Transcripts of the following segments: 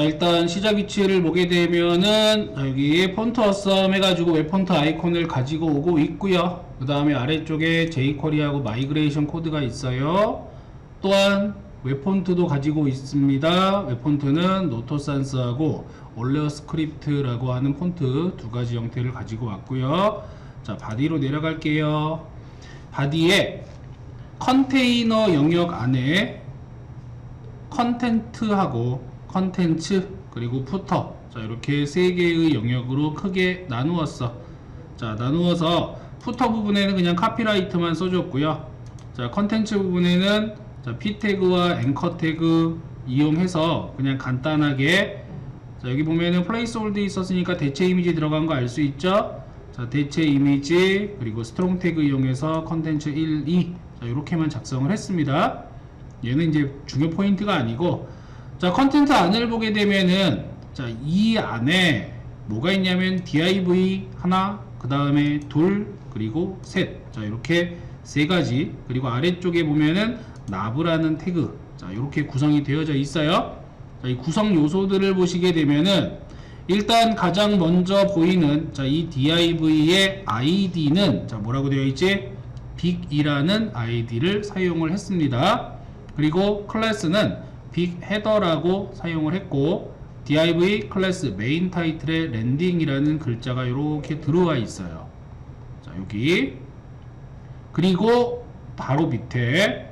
자 일단 시작 위치를 보게 되면은 자, 여기 폰트 어썸 해가지고 웹폰트 아이콘을 가지고 오고 있고요. 그 다음에 아래쪽에 jQuery하고 마이그레이션 코드가 있어요. 또한 웹폰트도 가지고 있습니다. 웹폰트는 노토산스하고 올레어 스크립트라고 하는 폰트 두 가지 형태를 가지고 왔고요. 자 바디로 내려갈게요. 바디에 컨테이너 영역 안에 컨텐트하고 컨텐츠 그리고 푸터. 자 이렇게 세 개의 영역으로 크게 나누었어. 자 나누어서 푸터 부분에는 그냥 카피라이트만 써줬고요. 자 컨텐츠 부분에는 자 p 태그와 앵커 태그 이용해서 그냥 간단하게 자 여기 보면은 플레이스 홀드 있었으니까 대체 이미지 들어간 거 알 수 있죠? 자 대체 이미지 그리고 스트롱 태그 이용해서 컨텐츠 1, 2 자, 이렇게만 작성을 했습니다. 얘는 이제 중요 포인트가 아니고 자 컨텐트 안을 보게 되면은 자 이 안에 뭐가 있냐면 div 하나 그 다음에 둘 그리고 셋자 이렇게 세 가지 그리고 아래쪽에 보면은 나브라는 태그 자 이렇게 구성이 되어져 있어요 자, 이 구성 요소들을 보시게 되면은 일단 가장 먼저 보이는 자, 이 div의 id는 자, 뭐라고 되어 있지? big이라는 id를 사용을 했습니다. 그리고 클래스는 big 헤더라고 사용을 했고 div 클래스 메인 타이틀에 랜딩이라는 글자가 이렇게 들어와 있어요. 자, 여기 그리고 바로 밑에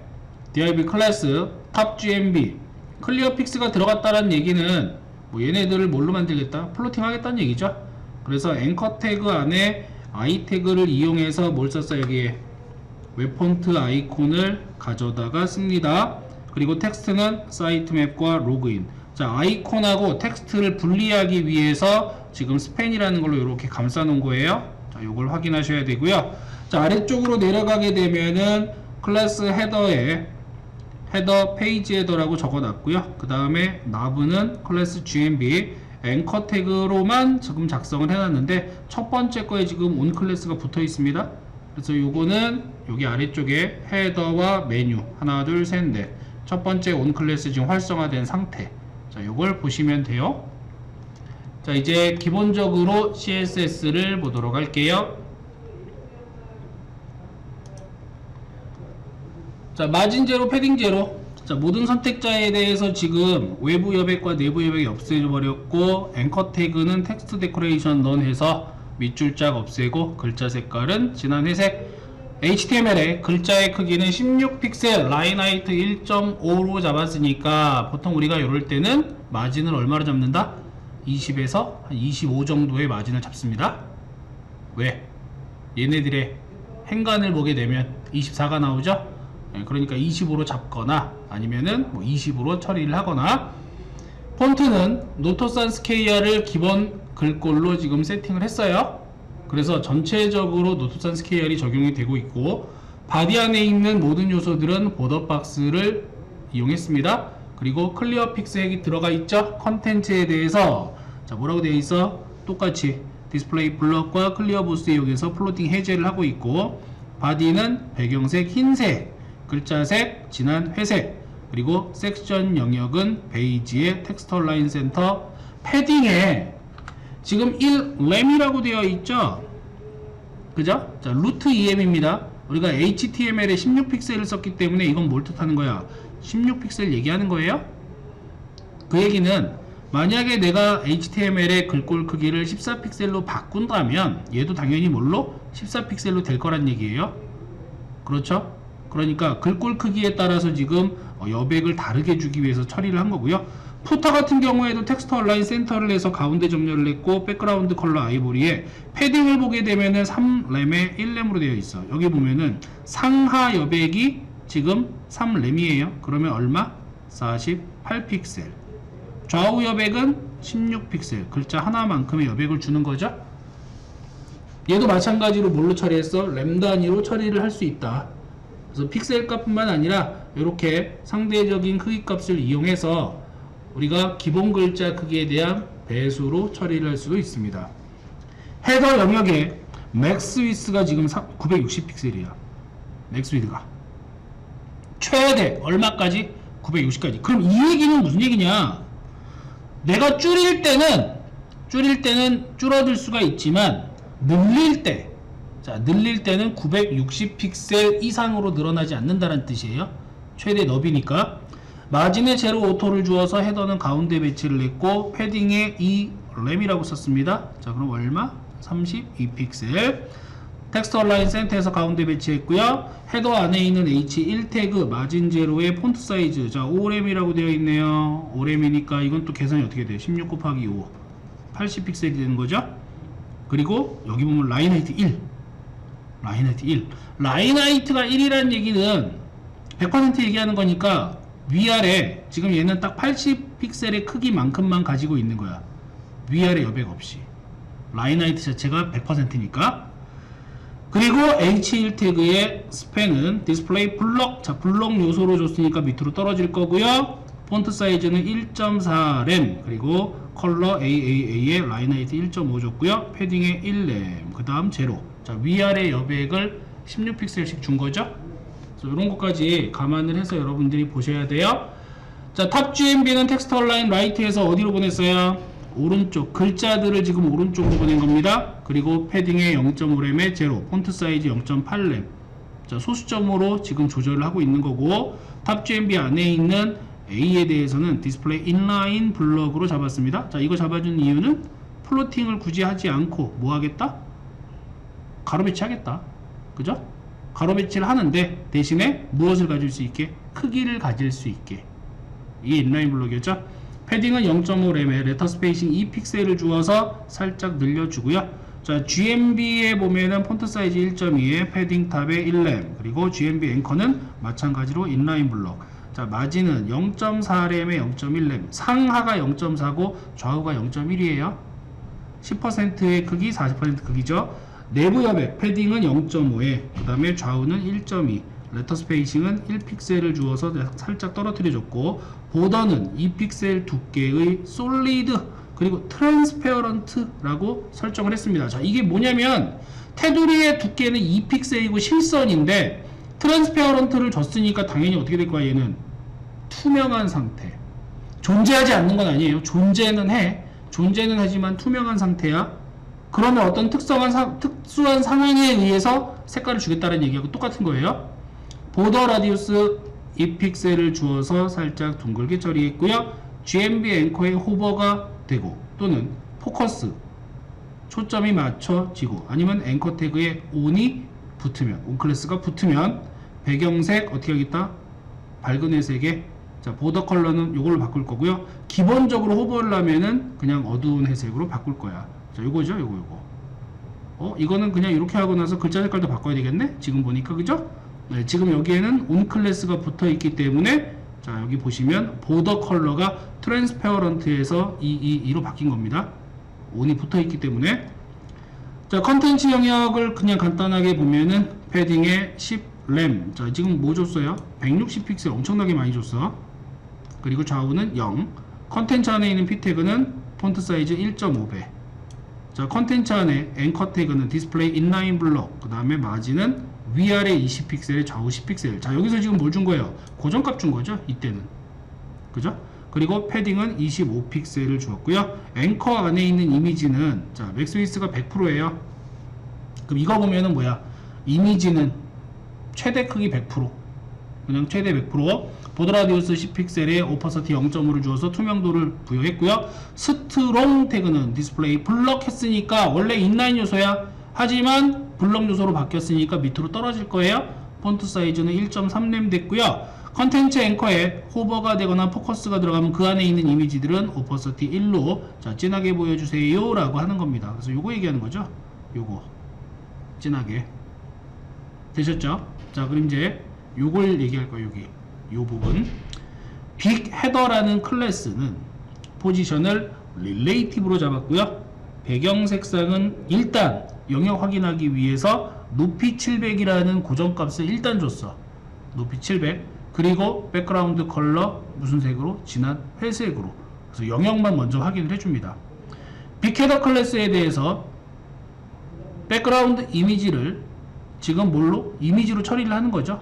div 클래스 탑 gmb 클리어 픽스가 들어갔다는 얘기는 뭐 얘네들을 뭘로 만들겠다? 플로팅 하겠다는 얘기죠. 그래서 앵커 태그 안에 i 태그를 이용해서 뭘 썼어요? 여기에 웹폰트 아이콘을 가져다가 씁니다. 그리고 텍스트는 사이트 맵과 로그인. 자, 아이콘하고 텍스트를 분리하기 위해서 지금 스팬이라는 걸로 이렇게 감싸 놓은 거예요. 자, 요걸 확인하셔야 되고요. 자, 아래쪽으로 내려가게 되면은 클래스 헤더에 헤더 페이지 헤더라고 적어 놨고요. 그 다음에 나브는 클래스 GMB 앵커 태그로만 지금 작성을 해놨는데 첫 번째 거에 지금 온 클래스가 붙어 있습니다. 그래서 요거는 여기 아래쪽에 헤더와 메뉴 하나 둘 셋 넷 첫 번째 온 클래스 지금 활성화된 상태. 자, 요걸 보시면 돼요. 자, 이제 기본적으로 CSS를 보도록 할게요. 자, 마진 제로, 패딩 제로. 자, 모든 선택자에 대해서 지금 외부 여백과 내부 여백이 없애버렸고, 앵커 태그는 텍스트 데코레이션 넌 해서 밑줄짝 없애고, 글자 색깔은 진한 회색. HTML에 글자의 크기는 16픽셀, 라인 하이트 1.5로 잡았으니까, 보통 우리가 이럴 때는 마진을 얼마로 잡는다? 20에서 한 25 정도의 마진을 잡습니다. 왜? 얘네들의 행간을 보게 되면 24가 나오죠? 예, 그러니까 25로 잡거나 아니면은 뭐 20으로 처리를 하거나 폰트는 노토산스 KR을 기본 글꼴로 지금 세팅을 했어요. 그래서 전체적으로 노토산스 KR이 적용이 되고 있고 바디 안에 있는 모든 요소들은 보더 박스를 이용했습니다. 그리고 클리어 픽스 핵이 들어가 있죠. 컨텐츠에 대해서 자 뭐라고 되어 있어? 똑같이 디스플레이 블럭과 클리어 보스 이용해서 플로팅 해제를 하고 있고 바디는 배경색 흰색 글자색 진한 회색 그리고 섹션 영역은 베이지의 텍스터 라인 센터 패딩에 지금 1램이라고 되어 있죠 그죠? 자 루트 EM입니다 우리가 HTML에 16픽셀을 썼기 때문에 이건 뭘 뜻하는 거야 16픽셀 얘기하는 거예요 그 얘기는 만약에 내가 HTML의 글꼴 크기를 14픽셀로 바꾼다면 얘도 당연히 뭘로? 14픽셀로 될 거란 얘기예요 그렇죠? 그러니까 글꼴 크기에 따라서 지금 어, 여백을 다르게 주기 위해서 처리를 한 거고요. 푸터 같은 경우에도 텍스트 얼라인 센터를 해서 가운데 점열을 했고 백그라운드 컬러 아이보리에 패딩을 보게 되면은 3램에 1램으로 되어 있어. 여기 보면은 상하 여백이 지금 3램이에요. 그러면 얼마? 48픽셀. 좌우 여백은 16픽셀. 글자 하나만큼의 여백을 주는 거죠. 얘도 마찬가지로 뭘로 처리했어? 램 단위로 처리를 할 수 있다. 그래서 픽셀 값뿐만 아니라 이렇게 상대적인 크기 값을 이용해서 우리가 기본 글자 크기에 대한 배수로 처리를 할 수도 있습니다. 헤더 영역에 맥스 위스가 지금 960픽셀이야. 맥스 위드가. 최대 얼마까지? 960까지. 그럼 이 얘기는 무슨 얘기냐? 내가 줄일 때는 줄일 때는 줄어들 수가 있지만 늘릴 때 자, 늘릴 때는 960 픽셀 이상으로 늘어나지 않는다는 뜻이에요. 최대 너비니까. 마진에 제로 오토를 주어서 헤더는 가운데 배치를 했고 패딩에 이 램이라고 썼습니다. 자, 그럼 얼마? 32 픽셀. 텍스트 얼라인 센터에서 가운데 배치했고요. 헤더 안에 있는 H1 태그 마진 제로의 폰트 사이즈 자 5램이라고 되어 있네요. 5램이니까 이건 또 계산이 어떻게 돼요? 16 곱하기 5 80 픽셀이 되는 거죠. 그리고 여기 보면 라인 하이트 1 라인 하이트 1 라인 하이트가 1이라는 얘기는 100% 얘기하는 거니까 위아래 지금 얘는 딱 80 픽셀의 크기만큼만 가지고 있는 거야. 위아래 여백 없이. 라인 하이트 자체가 100%니까. 그리고 H1 태그의 스팬은 디스플레이 블럭 자 블럭 요소로 줬으니까 밑으로 떨어질 거고요. 폰트 사이즈는 1.4램 그리고 컬러 AAA에 라인 하이트 1.5 줬고요. 패딩에 1램 그 다음 제로. 자 위아래 여백을 16픽셀씩 준 거죠 이런 것까지 감안을 해서 여러분들이 보셔야 돼요 자 탑 GMB는 텍스트 얼라인 라이트에서 어디로 보냈어요 오른쪽 글자들을 지금 오른쪽으로 보낸 겁니다. 그리고 패딩에 0.5램에 제로, 폰트 사이즈 0.8램. 자, 소수점으로 지금 조절을 하고 있는 거고 탑 GMB 안에 있는 A에 대해서는 디스플레이 인라인 블럭으로 잡았습니다. 자, 이거 잡아준 이유는 플로팅을 굳이 하지 않고 뭐 하겠다? 가로 배치하겠다. 그죠? 가로 배치를 하는데 대신에 무엇을 가질 수 있게? 크기를 가질 수 있게. 이게 인라인 블럭이었죠? 패딩은 0.5램에 레터 스페이싱 2픽셀을 주어서 살짝 늘려주고요. 자, GMB에 보면은 폰트 사이즈 1.2에 패딩 탑에 1램, 그리고 GMB 앵커는 마찬가지로 인라인 블록. 자, 마진은 0.4램에 0.1램, 상하가 0.4고 좌우가 0.1이에요. 10%의 크기, 40% 크기죠. 내부 여백 패딩은 0.5에, 그 다음에 좌우는 1.2. 레터 스페이싱은 1픽셀을 주어서 살짝 떨어뜨려 줬고 보더는 2픽셀 두께의 솔리드 그리고 트랜스페어런트라고 설정을 했습니다. 자, 이게 뭐냐면 테두리의 두께는 2픽셀이고 실선인데 트랜스페어런트를 줬으니까 당연히 어떻게 될 거야 얘는 투명한 상태. 존재하지 않는 건 아니에요. 존재는 해. 존재는 하지만 투명한 상태야. 그러면 어떤 특성한 사, 특수한 상황에 의해서 색깔을 주겠다는 얘기하고 똑같은 거예요. 보더 라디우스 2픽셀을 주어서 살짝 둥글게 처리했고요. GMB 앵커의 호버가 되고 또는 포커스 초점이 맞춰지고 아니면 앵커 태그에 온이 붙으면 온 클래스가 붙으면 배경색 어떻게 하겠다? 밝은 회색에 자 보더 컬러는 이걸로 바꿀 거고요. 기본적으로 호버를 하면은 그냥 어두운 회색으로 바꿀 거야. 자 요거죠, 요거 요거. 어 이거는 그냥 이렇게 하고 나서 글자 색깔도 바꿔야 되겠네. 지금 보니까 그죠? 네, 지금 여기에는 온 클래스가 붙어 있기 때문에 자 여기 보시면 보더 컬러가 트랜스페어런트에서 이, 이, 2로 바뀐 겁니다. 온이 붙어 있기 때문에. 자 컨텐츠 영역을 그냥 간단하게 보면은 패딩에 10 램. 자 지금 뭐 줬어요? 160 픽셀 엄청나게 많이 줬어. 그리고 좌우는 0 컨텐츠 안에 있는 p 태그는 폰트 사이즈 1.5배 자 컨텐츠 안에 앵커 태그는 디스플레이 인라인 블록 그 다음에 마진은 위아래 20픽셀, 좌우 10픽셀. 자, 여기서 지금 뭘 준 거예요? 고정값 준 거죠? 이때는. 그죠? 그리고 패딩은 25픽셀을 주었고요. 앵커 안에 있는 이미지는 자, 맥스위스가 100%예요. 그럼 이거 보면은 뭐야? 이미지는 최대 크기 100%. 그냥 최대 100%. 보드라디우스 10픽셀에 오퍼서티 0.5를 주어서 투명도를 부여했고요. 스트롱 태그는 디스플레이 블럭 했으니까 원래 인라인 요소야. 하지만 블럭 요소로 바뀌었으니까 밑으로 떨어질 거예요. 폰트 사이즈는 1.3렘 됐고요. 컨텐츠 앵커에 호버가 되거나 포커스가 들어가면 그 안에 있는 이미지들은 오퍼서티 1로 자, 진하게 보여주세요 라고 하는 겁니다. 그래서 요거 얘기하는 거죠. 요거 진하게 되셨죠? 자 그럼 이제 요걸 얘기할 거예요. 여기 요 부분 빅 헤더라는 클래스는 포지션을 릴레이티브로 잡았고요. 배경 색상은 일단 영역 확인하기 위해서 높이 700이라는 고정값을 일단 줬어. 높이 700. 그리고 백그라운드 컬러 무슨 색으로? 진한 회색으로. 그래서 영역만 먼저 확인을 해줍니다. 빅 헤더 클래스에 대해서 백그라운드 이미지를 지금 뭘로? 이미지로 처리를 하는 거죠.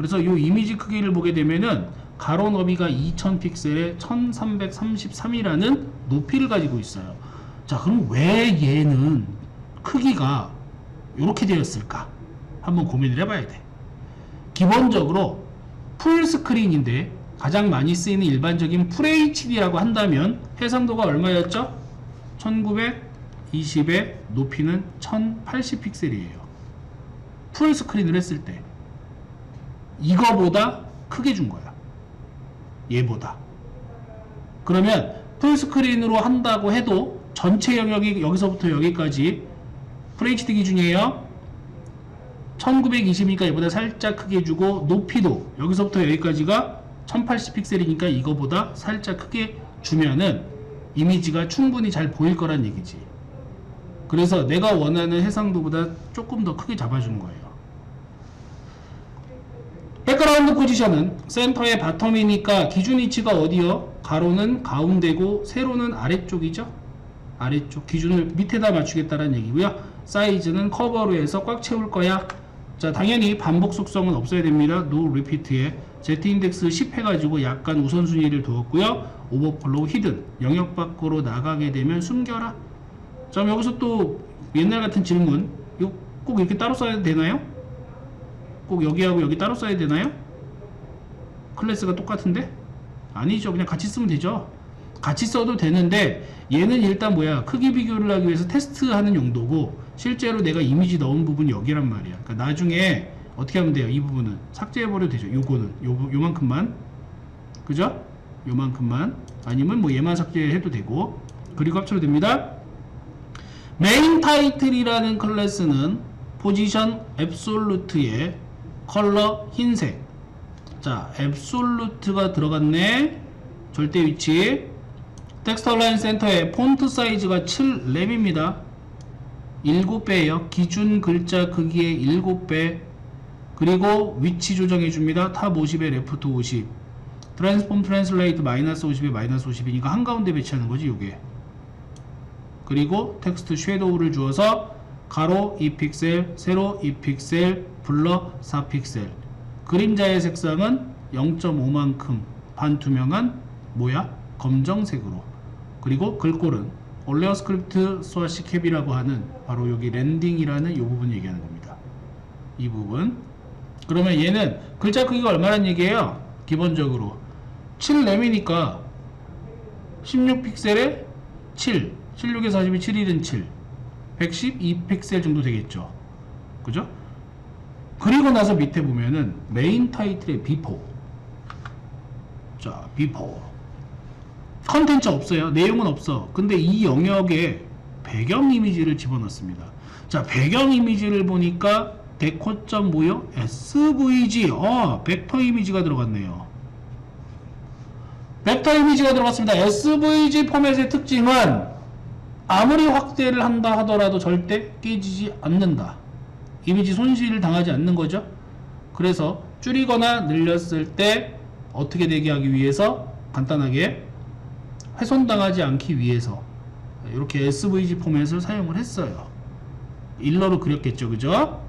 그래서 이 이미지 크기를 보게 되면은 가로 너비가 2000 픽셀에 1333이라는 높이를 가지고 있어요. 자, 그럼 왜 얘는 크기가 이렇게 되었을까? 한번 고민을 해봐야 돼. 기본적으로 풀 스크린인데 가장 많이 쓰이는 일반적인 풀 HD라고 한다면 해상도가 얼마였죠? 1920에 높이는 1080 픽셀이에요. 풀 스크린을 했을 때 이거보다 크게 준 거야. 얘보다. 그러면 풀 스크린으로 한다고 해도 전체 영역이 여기서부터 여기까지 FHD 기준이에요. 1920이니까 얘보다 살짝 크게 주고 높이도 여기서부터 여기까지가 1080 픽셀이니까 이거보다 살짝 크게 주면은 이미지가 충분히 잘 보일 거란 얘기지. 그래서 내가 원하는 해상도보다 조금 더 크게 잡아주는 거예요. 백그라운드 포지션은 센터의 바텀이니까 기준 위치가 어디요? 가로는 가운데고 세로는 아래쪽이죠? 아래쪽 기준을 밑에다 맞추겠다는 얘기고요. 사이즈는 커버로 해서 꽉 채울 거야. 자, 당연히 반복 속성은 없어야 됩니다. no repeat에 z 인덱스 10 해가지고 약간 우선순위를 두었고요. 오버플로우 히든 영역 밖으로 나가게 되면 숨겨라. 자, 여기서 또 옛날 같은 질문. 이거 꼭 이렇게 따로 써야 되나요? 꼭 여기하고 여기 따로 써야 되나요? 클래스가 똑같은데? 아니죠. 그냥 같이 쓰면 되죠. 같이 써도 되는데 얘는 일단 뭐야 크기 비교를 하기 위해서 테스트하는 용도고 실제로 내가 이미지 넣은 부분이 여기란 말이야. 그러니까 나중에 어떻게 하면 돼요? 이 부분은 삭제해버려도 되죠. 요거는 요, 요만큼만 그죠? 요만큼만 아니면 뭐 얘만 삭제해도 되고 그리고 합쳐도 됩니다. 메인 타이틀이라는 클래스는 포지션 앱솔루트에 컬러 흰색. 자 앱솔루트가 들어갔네. 절대 위치. 텍스트 라인 센터에 폰트 사이즈가 7렘입니다. 7배예요. 기준 글자 크기의 7배. 그리고 위치 조정해 줍니다. 탑 50에 레프트 50 트랜스폼 트랜슬레이트 마이너스 50에 마이너스 50이니까 한가운데 배치하는 거지 요게. 그리고 텍스트 섀도우를 주어서 가로 2픽셀, 세로 2픽셀, 블러 4픽셀. 그림자의 색상은 0.5만큼 반투명한 뭐야? 검정색으로. 그리고 글꼴은 올레어 스크립트 스와시 캡이라고 하는 바로 여기 랜딩이라는 이 부분 얘기하는 겁니다. 이 부분. 그러면 얘는 글자 크기가 얼마란 얘기예요? 기본적으로 7램이니까 16픽셀에 7, 16에 42, 7일은 7. 112픽셀 정도 되겠죠. 그죠? 그리고 나서 밑에 보면은 메인 타이틀의 비포. 자, 비포. 컨텐츠 없어요. 내용은 없어. 근데 이 영역에 배경 이미지를 집어넣습니다. 자, 배경 이미지를 보니까 데코점 뭐요? SVG. 어, 벡터 이미지가 들어갔네요. 벡터 이미지가 들어갔습니다. SVG 포맷의 특징은 아무리 확대를 한다 하더라도 절대 깨지지 않는다. 이미지 손실을 당하지 않는 거죠. 그래서 줄이거나 늘렸을 때 어떻게 되게 하기 위해서 간단하게 훼손당하지 않기 위해서 이렇게 SVG 포맷을 사용을 했어요. 일러로 그렸겠죠. 그죠?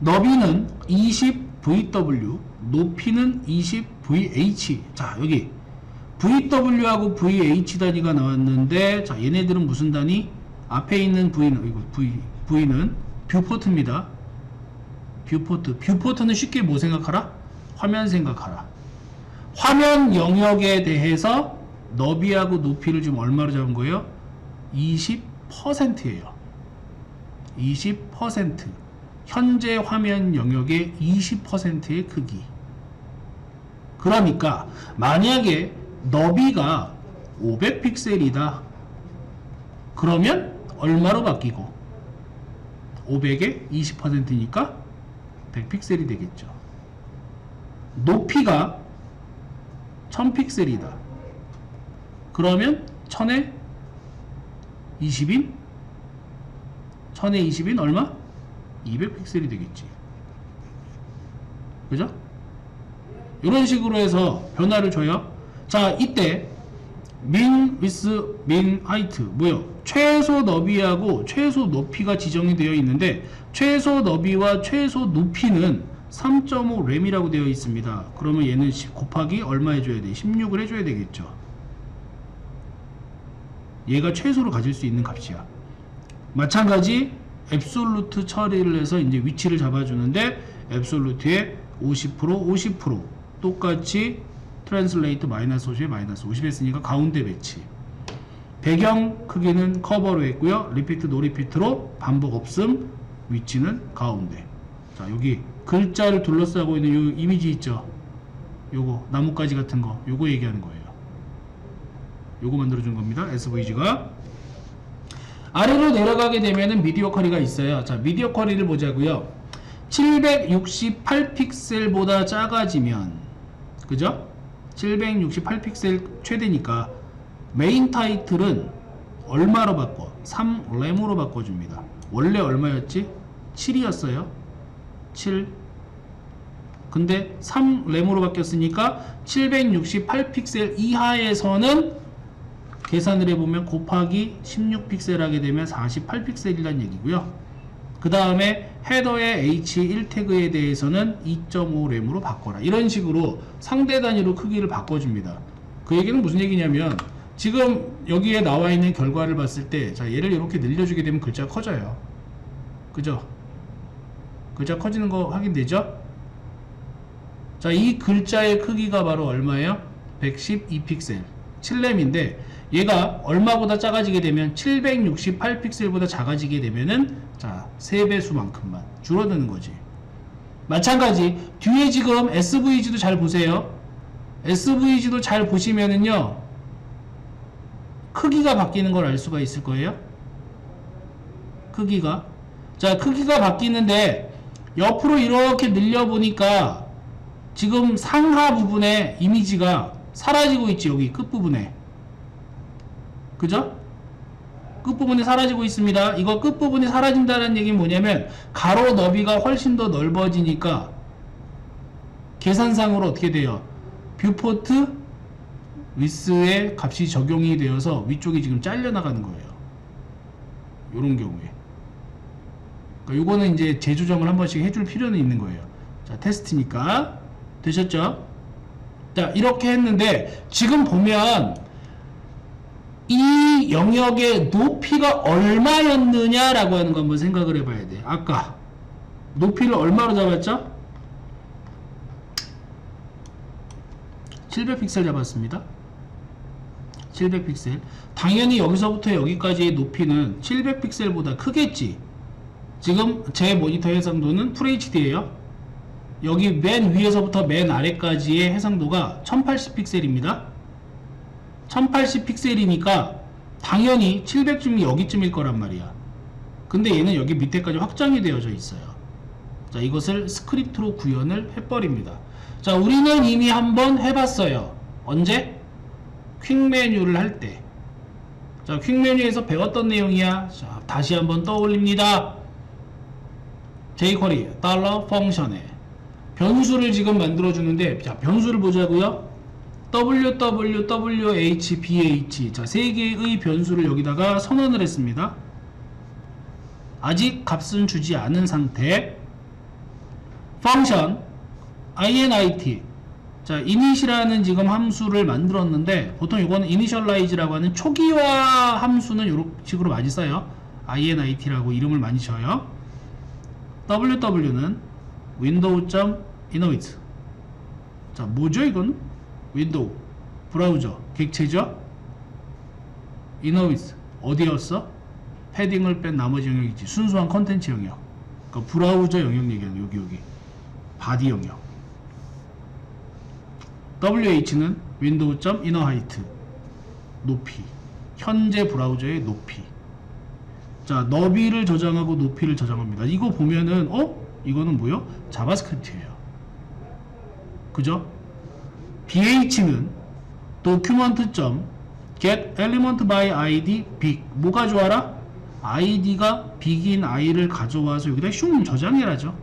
너비는 20VW, 높이는 20VH. 자, 여기 VW하고 VH 단위가 나왔는데 자 얘네들은 무슨 단위? 앞에 있는 V는 이거 V V는 뷰포트입니다. 뷰포트. 뷰포트는 쉽게 뭐 생각하라? 화면 생각하라. 화면 영역에 대해서 너비하고 높이를 지금 얼마로 잡은 거예요? 20%예요. 20%. 현재 화면 영역의 20%의 크기. 그러니까 만약에 너비가 500픽셀이다. 그러면 얼마로 바뀌고 500에 20%니까 100픽셀이 되겠죠. 높이가 1000픽셀이다. 그러면 1000에 20인 1000에 20인 얼마? 200픽셀이 되겠지. 그죠? 이런 식으로 해서 변화를 줘요. 자, 이때 min with min height 뭐요? 최소 너비하고 최소 높이가 지정이 되어 있는데 최소 너비와 최소 높이는 3.5 램이라고 되어 있습니다. 그러면 얘는 10 곱하기 얼마 해줘야 돼? 16을 해줘야 되겠죠. 얘가 최소로 가질 수 있는 값이야. 마찬가지 앱솔루트 처리를 해서 이제 위치를 잡아주는데 앱솔루트에 50% 50% 똑같이 트랜슬레이트 마이너스 50에 마이너스 50 했으니까 가운데 배치. 배경 크기는 커버로 했고요. 리피트 노리피트로 반복 없음 위치는 가운데. 자 여기 글자를 둘러싸고 있는 요 이미지 있죠? 요거 나뭇가지 같은 거. 요거 얘기하는 거예요. 요거 만들어준 겁니다. SVG가. 아래로 내려가게 되면은 미디어 커리가 있어요. 자, 미디어 커리를 보자고요. 768픽셀보다 작아지면 그죠? 768픽셀 최대니까 메인 타이틀은 얼마로 바꿔? 3램으로 바꿔줍니다. 원래 얼마였지? 7이었어요. 7. 근데 3램으로 바뀌었으니까 768픽셀 이하에서는 계산을 해보면 곱하기 16픽셀 하게 되면 48픽셀이란 얘기고요. 그 다음에 헤더의 H1 태그에 대해서는 2.5램으로 바꿔라. 이런 식으로 상대 단위로 크기를 바꿔줍니다. 그 얘기는 무슨 얘기냐면 지금 여기에 나와 있는 결과를 봤을 때 자, 얘를 이렇게 늘려주게 되면 글자가 커져요. 그죠? 글자 커지는 거 확인되죠? 자, 이 글자의 크기가 바로 얼마예요? 112픽셀. 7램인데 얘가 얼마보다 작아지게 되면 768픽셀보다 작아지게 되면은 자, 3배수만큼만 줄어드는 거지. 마찬가지 뒤에 지금 SVG도 잘 보세요. SVG도 잘 보시면은요. 크기가 바뀌는 걸 알 수가 있을 거예요. 크기가 자, 크기가 바뀌는데 옆으로 이렇게 늘려 보니까 지금 상하 부분에 이미지가 사라지고 있지 여기 끝부분에 그죠? 끝부분이 사라지고 있습니다 이거 끝부분이 사라진다는 얘기는 뭐냐면 가로 너비가 훨씬 더 넓어지니까 계산상으로 어떻게 돼요? 뷰포트 위스의 값이 적용이 되어서 위쪽이 지금 잘려나가는 거예요 요런 경우에 그러니까 요거는 이제 재조정을 한 번씩 해줄 필요는 있는 거예요 자 테스트니까 되셨죠? 자 이렇게 했는데 지금 보면 이 영역의 높이가 얼마였느냐라고 하는 거 한번 생각을 해봐야 돼. 아까 높이를 얼마로 잡았죠? 700픽셀 잡았습니다. 700픽셀. 당연히 여기서부터 여기까지의 높이는 700픽셀보다 크겠지. 지금 제 모니터 해상도는 FHD예요 여기 맨 위에서부터 맨 아래까지의 해상도가 1080픽셀입니다. 1080픽셀이니까 당연히 700쯤이 여기쯤일 거란 말이야. 근데 얘는 여기 밑에까지 확장이 되어져 있어요. 자, 이것을 스크립트로 구현을 해버립니다. 자, 우리는 이미 한번 해봤어요. 언제? 퀵 메뉴를 할 때. 자, 퀵 메뉴에서 배웠던 내용이야. 자, 다시 한번 떠올립니다. jQuery 달러 펑션에 변수를 지금 만들어 주는데 자 변수를 보자고요. Wwwhbh 자세 개의 변수를 여기다가 선언을 했습니다. 아직 값은 주지 않은 상태. 펑션 init 자 init이라는 지금 함수를 만들었는데 보통 이거는 initialize라고 하는 초기화 함수는 이런 식으로 많이 써요. Init라고 이름을 많이 줘요. Ww는 window.init 자 뭐죠 이건? 윈도우 브라우저 객체죠? init 어디였어? 패딩을 뺀 나머지 영역이지. 순수한 컨텐츠 영역. 그러니까 브라우저 영역 얘기하는 여기 여기. 바디 영역. wh는 window.innerHeight 높이. 현재 브라우저의 높이. 자 너비를 저장하고 높이를 저장합니다. 이거 보면은 어? 이거는 뭐요? 자바스크립트예요. 그죠? BH는 document.get element by id big. 뭐가 좋아라? id가 big인 i를 가져와서 여기다 슝 저장해라죠.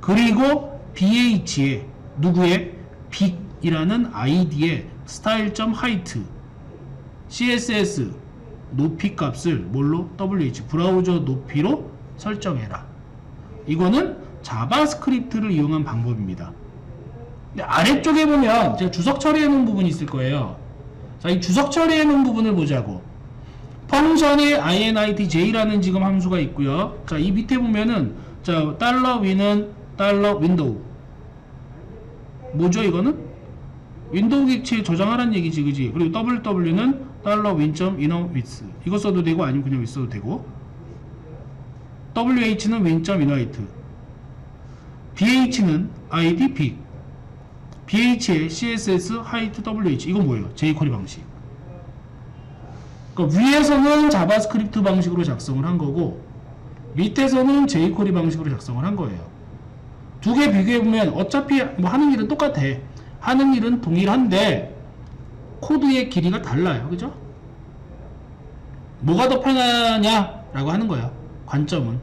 그리고 BH에 누구의? big이라는 id의 style.height css 높이 값을 뭘로? wh. 브라우저 높이로 설정해라. 이거는 자바스크립트를 이용한 방법입니다. 근데 아래쪽에 보면 제가 주석 처리해 놓은 부분이 있을 거예요. 자, 이 주석 처리해 놓은 부분을 보자고. 펑션에 initj라는 지금 함수가 있고요. 자, 이 밑에 보면은 자, 달러 위는 달러 윈도우. 뭐죠, 이거는? 윈도우 객체에 저장하라는 얘기지, 그지? 그리고 ww는 달러 윈점 이너 위스. 이거 써도 되고 아니면 그냥 써도 되고. wh는 윈점 이너 이트. Bh는 id 픽. BH의 CSS 하이트 WH 이건 뭐예요? jQuery 방식. 그러니까 위에서는 자바스크립트 방식으로 작성을 한 거고 밑에서는 jQuery 방식으로 작성을 한 거예요. 두 개 비교해 보면 어차피 뭐 하는 일은 똑같아. 하는 일은 동일한데 코드의 길이가 달라요. 그죠? 뭐가 더 편하냐 라고 하는 거야. 관점은.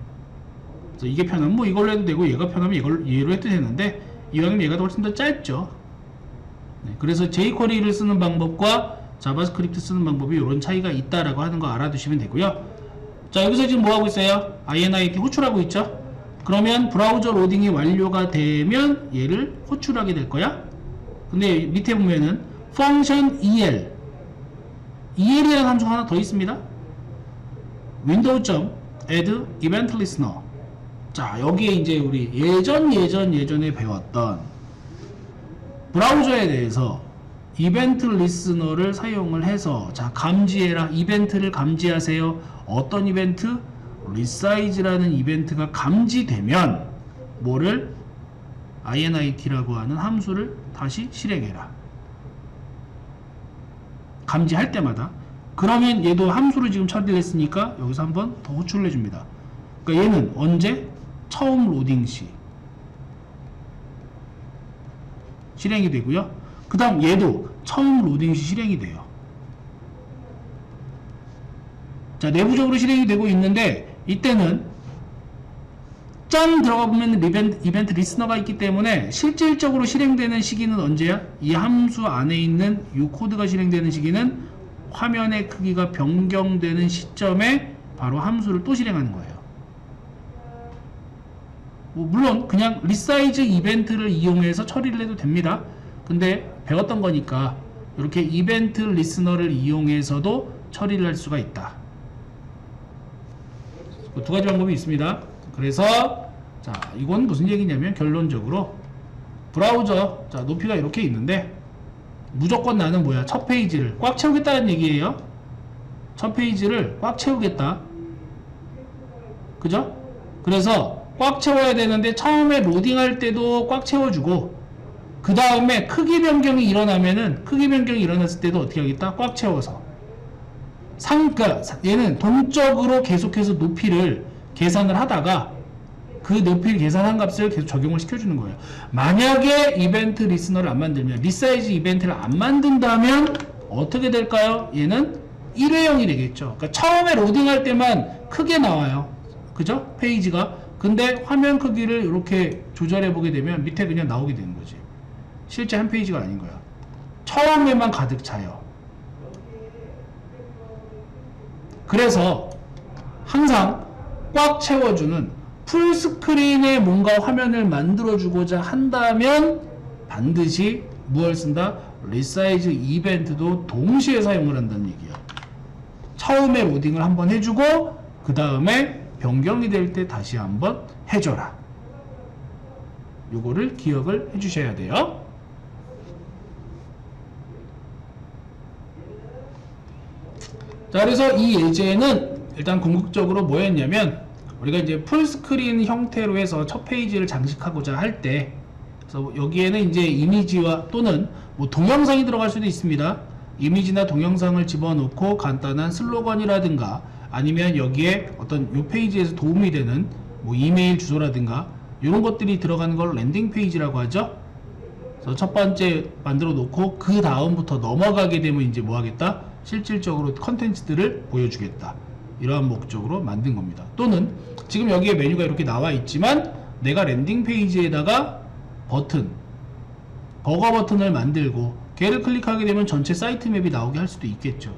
이게 편하면 뭐 이걸로 해도 되고 얘가 편하면 이걸 얘로 해도 되는데 이왕이면 얘가 더 훨씬 더 짧죠. 네, 그래서 jQuery를 쓰는 방법과 자바스크립트 쓰는 방법이 이런 차이가 있다라고 하는 거 알아두시면 되고요. 자 여기서 지금 뭐 하고 있어요? init 호출하고 있죠? 그러면 브라우저 로딩이 완료가 되면 얘를 호출하게 될 거야. 근데 밑에 보면은 function el el이라는 함수가 하나 더 있습니다. window add event listener 자 여기에 이제 우리 예전 예전 예전에 배웠던 브라우저에 대해서 이벤트 리스너를 사용을 해서 자 감지해라. 이벤트를 감지하세요. 어떤 이벤트? 리사이즈라는 이벤트가 감지되면 뭐를? Init라고 하는 함수를 다시 실행해라. 감지할 때마다. 그러면 얘도 함수를 지금 처리를 했으니까 여기서 한번 더 호출을 해줍니다. 그러니까 얘는 언제 처음 로딩 시 실행이 되고요. 그 다음 얘도 처음 로딩 시 실행이 돼요. 자, 내부적으로 실행이 되고 있는데 이때는 짠 들어가 보면 이벤트, 이벤트 리스너가 있기 때문에 실질적으로 실행되는 시기는 언제야? 이 함수 안에 있는 이 코드가 실행되는 시기는 화면의 크기가 변경되는 시점에 바로 함수를 또 실행하는 거예요. 뭐 물론 그냥 리사이즈 이벤트를 이용해서 처리를 해도 됩니다. 근데 배웠던 거니까 이렇게 이벤트 리스너를 이용해서도 처리를 할 수가 있다. 그두 가지 방법이 있습니다. 그래서 자 이건 무슨 얘기냐면 결론적으로 브라우저 자 높이가 이렇게 있는데 무조건 나는 뭐야 첫 페이지를 꽉 채우겠다는 얘기예요. 첫 페이지를 꽉 채우겠다. 그죠? 그래서 꽉 채워야 되는데 처음에 로딩할 때도 꽉 채워주고 그 다음에 크기 변경이 일어나면은 크기 변경이 일어났을 때도 어떻게 하겠다? 꽉 채워서 상가 얘는 동적으로 계속해서 높이를 계산을 하다가 그 높이를 계산한 값을 계속 적용을 시켜주는 거예요. 만약에 이벤트 리스너를 안 만들면 리사이즈 이벤트를 안 만든다면 어떻게 될까요? 얘는 일회용이 되겠죠. 그러니까 처음에 로딩할 때만 크게 나와요. 그죠? 페이지가. 근데 화면 크기를 이렇게 조절해 보게 되면 밑에 그냥 나오게 되는 거지. 실제 한 페이지가 아닌 거야. 처음에만 가득 차요. 그래서 항상 꽉 채워주는 풀스크린의 뭔가 화면을 만들어주고자 한다면 반드시 무엇을 쓴다? 리사이즈 이벤트도 동시에 사용을 한다는 얘기야. 처음에 로딩을 한번 해주고 그 다음에 변경이 될 때 다시 한번 해줘라. 요거를 기억을 해주셔야 돼요. 자, 그래서 이 예제는 일단 궁극적으로 뭐였냐면 우리가 이제 풀스크린 형태로 해서 첫 페이지를 장식하고자 할 때 그래서 여기에는 이제 이미지와 또는 뭐 동영상이 들어갈 수도 있습니다. 이미지나 동영상을 집어넣고 간단한 슬로건이라든가 아니면 여기에 어떤 요 페이지에서 도움이 되는 뭐 이메일 주소라든가 이런 것들이 들어가는 걸 랜딩 페이지라고 하죠. 그래서 첫 번째 만들어 놓고 그 다음부터 넘어가게 되면 이제 뭐 하겠다? 실질적으로 컨텐츠들을 보여주겠다. 이러한 목적으로 만든 겁니다. 또는 지금 여기에 메뉴가 이렇게 나와 있지만 내가 랜딩 페이지에다가 버튼, 버거 버튼을 만들고 걔를 클릭하게 되면 전체 사이트 맵이 나오게 할 수도 있겠죠.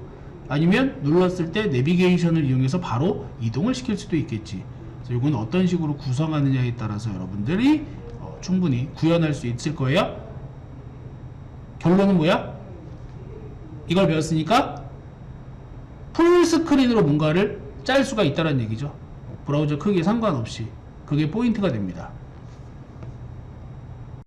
아니면 눌렀을 때 내비게이션을 이용해서 바로 이동을 시킬 수도 있겠지. 그래서 이건 어떤 식으로 구성하느냐에 따라서 여러분들이 어, 충분히 구현할 수 있을 거예요. 결론은 뭐야? 이걸 배웠으니까 풀 스크린으로 뭔가를 짤 수가 있다는 얘기죠. 브라우저 크기에 상관없이 그게 포인트가 됩니다.